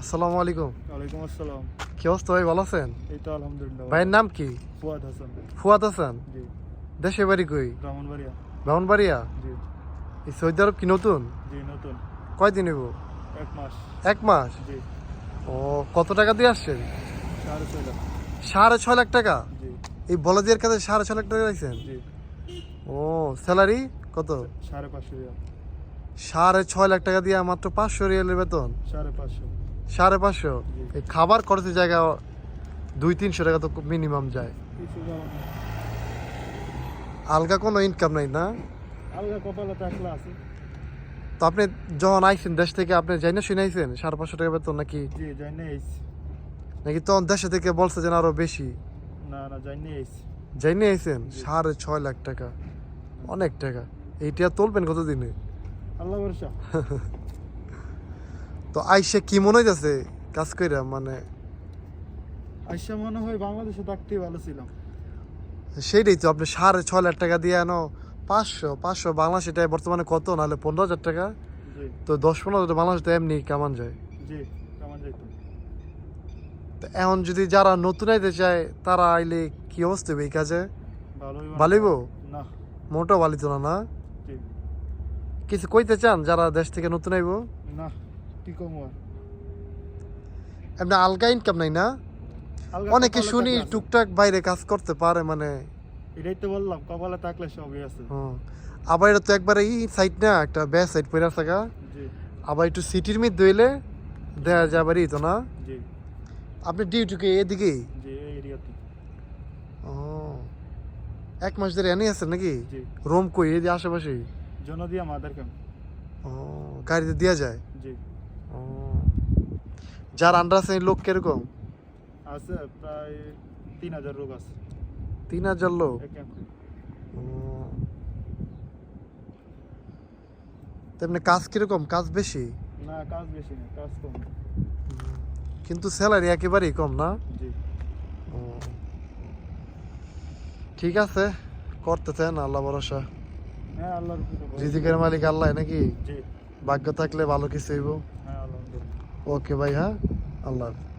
আসসালামু আলাইকুম। ওয়ালাইকুম আসসালাম। কি অবস্থা ভাই ভালো আছেন? এই তো আলহামদুলিল্লাহ ভাইয়ের নাম কি? ফুয়াদ হাসান। ফুয়াদ হাসান? জি। দেশে বাড়ি কই? ব্রাহ্মণবাড়িয়া। ব্রাহ্মণবাড়িয়া? জি। এই সৌদি আরব কি নতুন? জি নতুন। কয়দিন হইব? এক মাস। এক মাস? জি। ও কত টাকা দিয়ে আসছেন? সাড়ে ছয় লাখ। সাড়ে ছয় লাখ টাকা? জি। এই বলদিয়ার কাছে সাড়ে ছয় লাখ টাকা রাখছেন জি। ও স্যালারি কত? সাড়ে পাঁচশো রিয়াল। সাড়ে ছয় লাখ টাকা দিয়ে মাত্র পাঁচশো রিয়ালের বেতন? সাড়ে পাঁচশো। সাড়ে পাঁচশো। এই খাবার খরচের জায়গা দুই তিনশো টাকা তো মিনিমাম যায়। আলগা কোনো ইনকাম নাই না? আলগা কপালে টাকলা আছে। তো আপনি যখন আইছেন দেশ থেকে আপনি যাই না শুনে আইছেন? সাড়ে পাঁচশো টাকা বেতন নাকি? নাকি তখন দেশে থেকে বলছে যেন আরও বেশি? না না যাই নিয়ে আইছেন? সাড়ে ছয় লাখ টাকা। অনেক টাকা। এইটা তুলবেন কতদিনে? আল্লাহ ভরসা। তো আইসে কি মনে হইতেছে কাজ কইরা মানে? আইসা মনে হয় বাংলাদেশে থাকতেই ভালো ছিলাম। সেইটাই তো আপনি সাড়ে ছয় লাখ টাকা দিয়ে আনো পাঁচশো পাঁচশো বাংলাদেশ এটাই বর্তমানে কত নাহলে পনেরো হাজার টাকা? তো দশ পনেরো হাজার বাংলাদেশ তো এমনি কামান যায়? জি কেমন যাইতো তো? এখন যদি যারা নতুন আইতে চায় তারা আইলে কি অবস্থা হবে এই কাজে? ভালোই ভালোইব না? মোটো ভালিত না। না কিছু কইতে চান যারা দেশ থেকে নতুন আইব? না। কি কম এমনি আলগা ইনকাম নাই না? অনেকে শুনি টুকটাক বাইরে কাজ করতে পারে মানে এটাই তো বললাম কপালে থাকলে সবই আছে। আবার এটা তো একবারে ই সাইড না একটা ব্যাস সাইড পড়ে থাকা আবার একটু সিটির মধ্যে হইলে দেখা ই তো না? আপনি ডিউটি কি এদিকেই জি ও এক মাস ধরে এনে আছেন নাকি? রোম কই এই যে আশেপাশে? জনদিয়া মাদার ক্যাম্প ও গাড়িতে দেওয়া যায়? জি। যার আন্ডার আছে লোক কীরকম? আছে প্রায় তিন হাজার লোক আছে। তিন হাজার লোক? তেমনি কাজ কীরকম? কাজ বেশি? না কাজ বেশি না কাজ কম। কিন্তু স্যালারি একেবারেই কম না। ঠিক আছে করতেছেন আল্লাহ ভরসা। হ্যাঁ। রিজিকের মালিক আল্লাহ নাকি? জি। ভাগ্য থাকলে ভালো কিছু হইব। ওকে ভাই হ্যাঁ আল্লাহ হাফেজ।